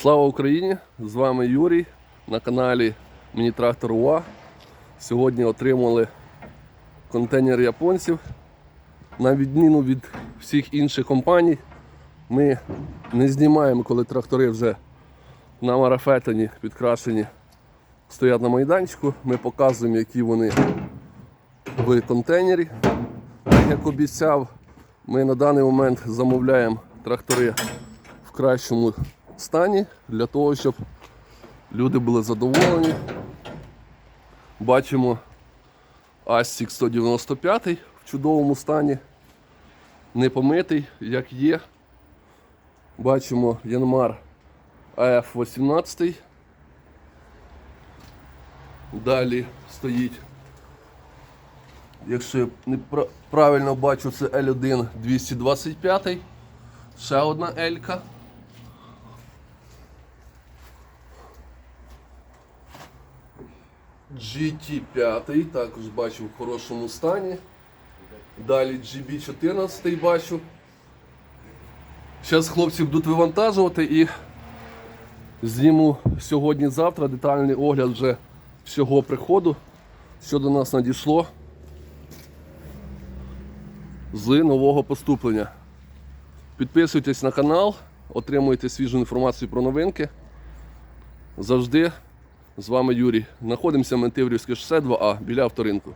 Слава Україні! З вами Юрій на каналі Міні Трактор УА. Сьогодні отримали контейнер японців. На відміну від всіх інших компаній, ми не знімаємо, коли трактори вже на марафетині підкрашені стоять на майданчику. Ми показуємо, які вони в контейнері. Як обіцяв, ми на даний момент замовляємо трактори в кращому стані для того, щоб люди були задоволені. Бачимо Астік 195 в чудовому стані, не помитий, як є. Бачимо Янмар АФ 18. Далі стоїть, якщо я не правильно бачу, це L1 225. Ще одна Елька. GT5 також бачу в хорошому стані. Далі GB14 бачу. Зараз хлопці будуть вивантажувати і зніму сьогодні-завтра детальний огляд вже всього приходу, що до нас надійшло з нового поступлення. Підписуйтесь на канал, отримуйте свіжу інформацію про новинки. Завжди з вами Юрій. Знаходимося в Ментиврівське шосе 2А біля авторинку.